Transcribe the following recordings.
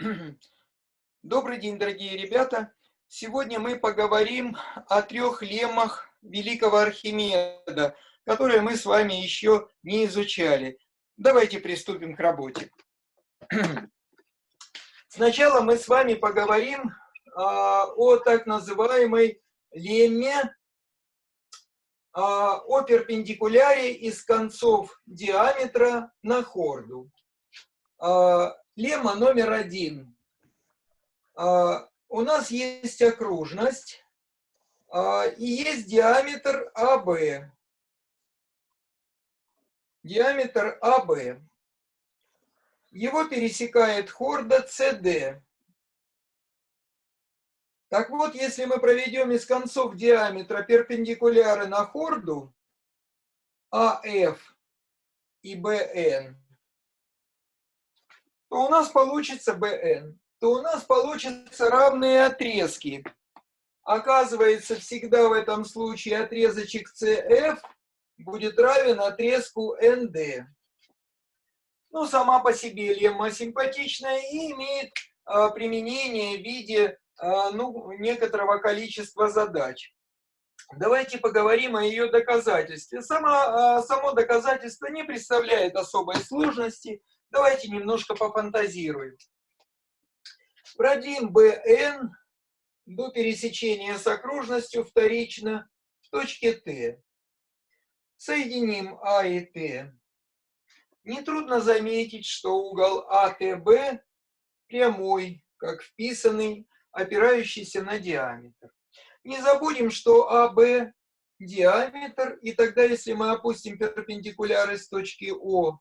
Добрый день, дорогие ребята! Сегодня мы поговорим о трех леммах великого Архимеда, которые мы с вами еще не изучали. Давайте приступим к работе. Сначала мы с вами поговорим а, о так называемой лемме, а, о перпендикуляре из концов диаметра на хорду. А, лемма номер один. А, у нас есть окружность а, и есть диаметр АБ. Диаметр АБ. Его пересекает хорда СД. Так вот, если мы проведем из концов диаметра перпендикуляры на хорду АФ и БН, то у нас получится БН то у нас получатся равные отрезки. Оказывается, всегда в этом случае отрезочек CF будет равен отрезку ND. Ну, сама по себе лемма симпатичная и имеет а, применение в виде а, ну, некоторого количества задач. Давайте поговорим о ее доказательстве. Само, а, само доказательство не представляет особой сложности. Давайте немножко пофантазируем. Продлим BN до пересечения с окружностью вторично в точке Т. Соединим А и Т. Нетрудно заметить, что угол АТБ прямой, как вписанный, опирающийся на диаметр. Не забудем, что АБ диаметр, и тогда, если мы опустим перпендикуляры с точки О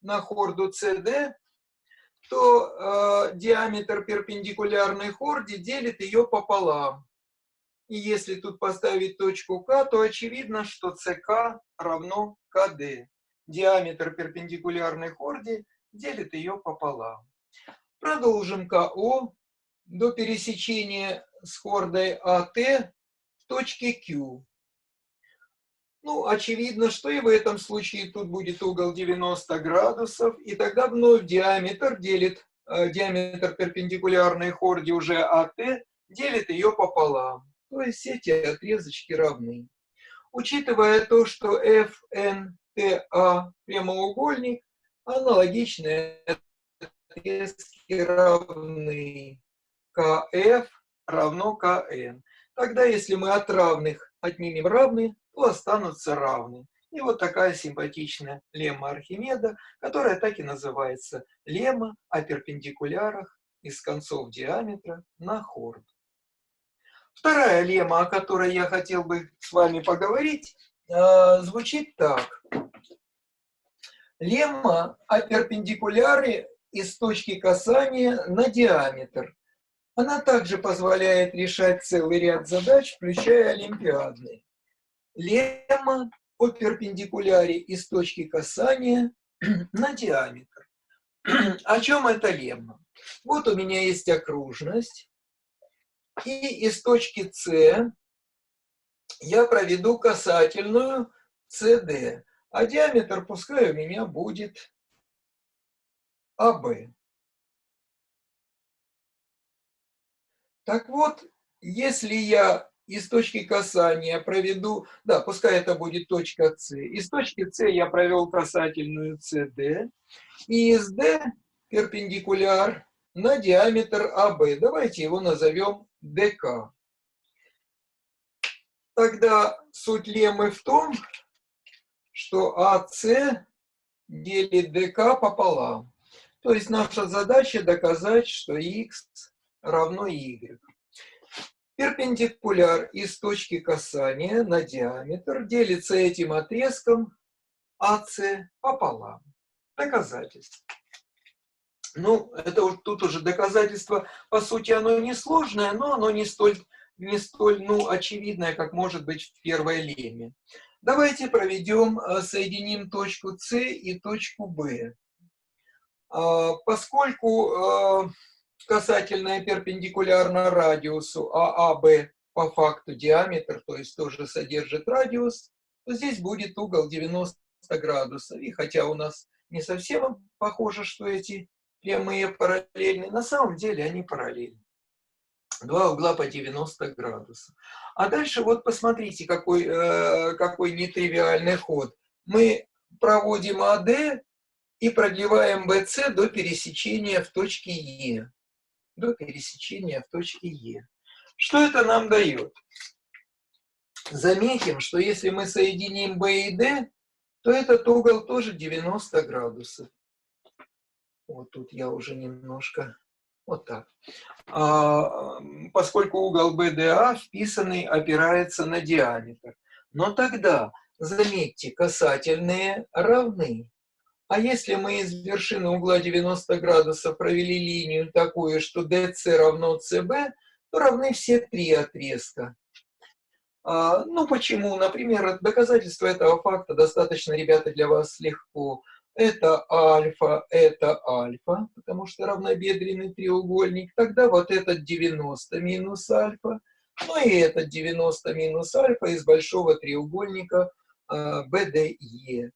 на хорду CD, то э, диаметр перпендикулярной хорде делит ее пополам. И если тут поставить точку К, то очевидно, что СК равно КД. Диаметр перпендикулярной хорде делит ее пополам. Продолжим КО до пересечения с хордой АТ в точке Q. Ну, очевидно, что и в этом случае тут будет угол 90 градусов, и тогда вновь диаметр делит, э, диаметр перпендикулярной хорде уже АТ, делит ее пополам. То есть эти отрезочки равны. Учитывая то, что FNTA прямоугольник, аналогичные отрезки равны КФ равно КН. Тогда, если мы от равных отнимем равные, останутся равны. И вот такая симпатичная лемма Архимеда, которая так и называется лемма о перпендикулярах из концов диаметра на хорд. Вторая лемма, о которой я хотел бы с вами поговорить, э, звучит так. Лемма о перпендикуляре из точки касания на диаметр. Она также позволяет решать целый ряд задач, включая олимпиадные лемма о перпендикуляре из точки касания на диаметр. О чем это лемма? Вот у меня есть окружность, и из точки С я проведу касательную CD, а диаметр пускай у меня будет АБ. Так вот, если я из точки касания проведу, да, пускай это будет точка С. Из точки С я провел касательную CD, и из D перпендикуляр на диаметр АБ. Давайте его назовем ДК. Тогда суть леммы в том, что АС делит ДК пополам. То есть наша задача доказать, что Х равно Y. Перпендикуляр из точки касания на диаметр делится этим отрезком АС пополам. Доказательство. Ну, это тут уже доказательство, по сути, оно не сложное, но оно не столь, не столь ну, очевидное, как может быть в первой леме. Давайте проведем, э, соединим точку С и точку Б. А, поскольку э, касательная перпендикулярна радиусу ААБ по факту диаметр, то есть тоже содержит радиус, то здесь будет угол 90 градусов. И хотя у нас не совсем похоже, что эти прямые параллельны. На самом деле они параллельны. Два угла по 90 градусов. А дальше вот посмотрите, какой, э, какой нетривиальный ход. Мы проводим АД и продлеваем БС до пересечения в точке Е. До пересечения в точке Е. Что это нам дает? Заметим, что если мы соединим B и D, то этот угол тоже 90 градусов. Вот тут я уже немножко вот так. А, поскольку угол BDA вписанный опирается на диаметр. Но тогда, заметьте, касательные равны. А если мы из вершины угла 90 градусов провели линию такую, что DC равно CB, то равны все три отрезка. А, ну почему? Например, доказательство этого факта достаточно, ребята, для вас легко. Это альфа, это альфа, потому что равнобедренный треугольник. Тогда вот этот 90 минус альфа, ну и этот 90 минус альфа из большого треугольника BDE. А,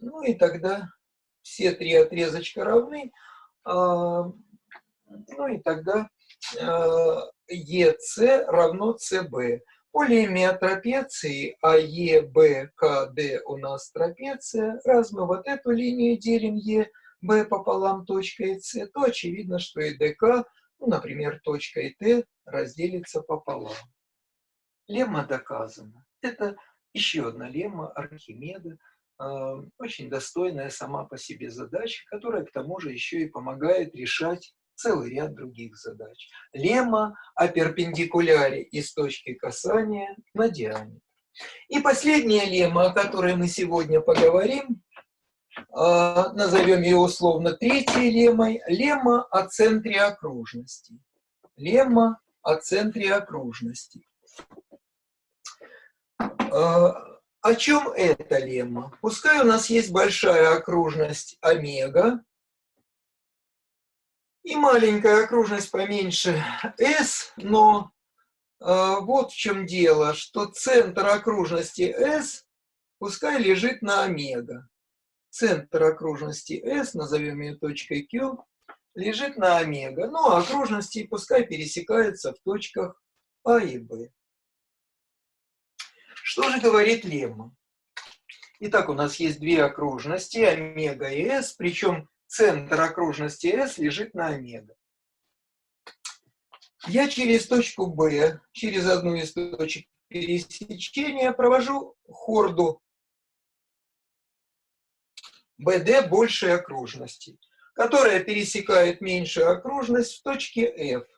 ну и тогда все три отрезочка равны, а, ну и тогда а, равно CB. По линии трапеции АЕБКД у нас трапеция. Раз мы вот эту линию делим ЕБ пополам точкой С, то очевидно, что и ДК, ну, например, точкой Т разделится пополам. Лемма доказана. Это еще одна лемма Архимеда, очень достойная сама по себе задача, которая к тому же еще и помогает решать целый ряд других задач. Лемма о перпендикуляре из точки касания на диаметр. И последняя лемма, о которой мы сегодня поговорим, э, назовем ее условно третьей леммой, лемма о центре окружности. Лемма о центре окружности. О чем эта лемма? Пускай у нас есть большая окружность омега и маленькая окружность поменьше S, но э, вот в чем дело, что центр окружности S пускай лежит на омега. Центр окружности S, назовем ее точкой Q, лежит на омега. Ну, а окружности пускай пересекаются в точках А и Б. Что же говорит лемма? Итак, у нас есть две окружности, омега и s, причем центр окружности s лежит на омега. Я через точку B, через одну из точек пересечения провожу хорду BD большей окружности, которая пересекает меньшую окружность в точке F.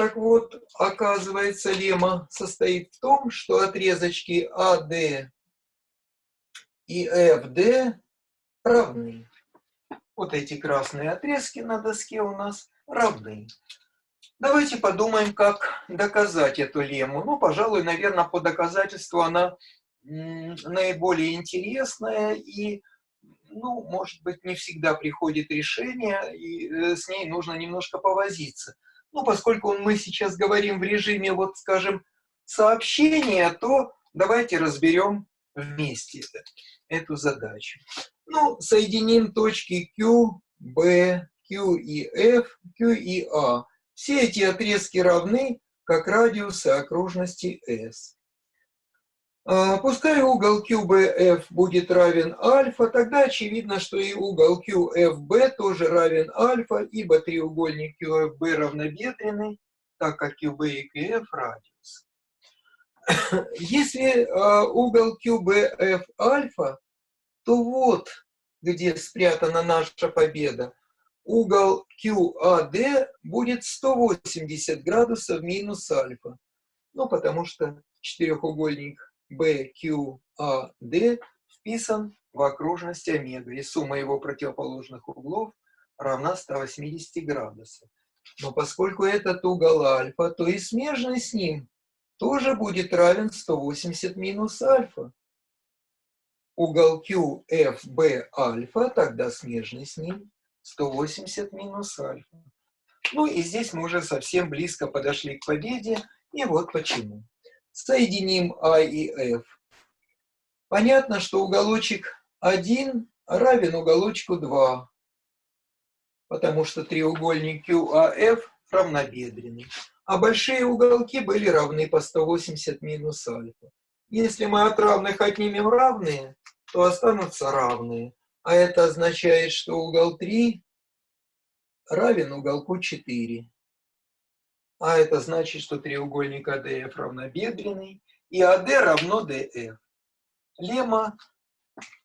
Так вот, оказывается, лемма состоит в том, что отрезочки АД и FD равны. Вот эти красные отрезки на доске у нас равны. Давайте подумаем, как доказать эту лемму. Ну, пожалуй, наверное, по доказательству она наиболее интересная и, ну, может быть, не всегда приходит решение, и э, с ней нужно немножко повозиться. Ну, поскольку мы сейчас говорим в режиме, вот, скажем, сообщения, то давайте разберем вместе эту задачу. Ну, соединим точки Q, B, Q и F, Q и A. Все эти отрезки равны, как радиусы окружности S. А, пускай угол QBF будет равен альфа, тогда очевидно, что и угол QFB тоже равен альфа, ибо треугольник QFB равнобедренный, так как QB и QF радиус. Если а, угол QBF альфа, то вот где спрятана наша победа. Угол QAD будет 180 градусов минус альфа. Ну, потому что четырехугольник BQAD вписан в окружность омега, и сумма его противоположных углов равна 180 градусов. Но поскольку этот угол альфа, то и смежный с ним тоже будет равен 180 минус альфа. Угол QFB альфа, тогда смежный с ним 180 минус альфа. Ну и здесь мы уже совсем близко подошли к победе, и вот почему. Соединим А и F. Понятно, что уголочек 1 равен уголочку 2. потому что треугольник QAF равнобедренный, а большие уголки были равны по 180 минус альфа. Если мы от равных отнимем равные, то останутся равные. А это означает, что угол 3 равен уголку 4. А это значит, что треугольник АДФ равнобедренный, и АД равно ДФ. Лемма,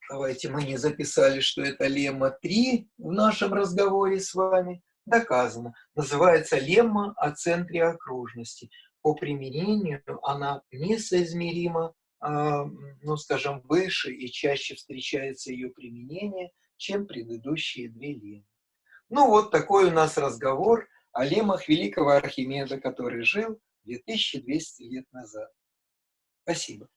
давайте мы не записали, что это лемма 3 в нашем разговоре с вами, доказано. Называется лемма о центре окружности. По применению она несоизмеримо, а, ну, скажем, выше и чаще встречается ее применение, чем предыдущие две леммы. Ну, вот такой у нас разговор о леммах великого Архимеда, который жил 2200 лет назад. Спасибо.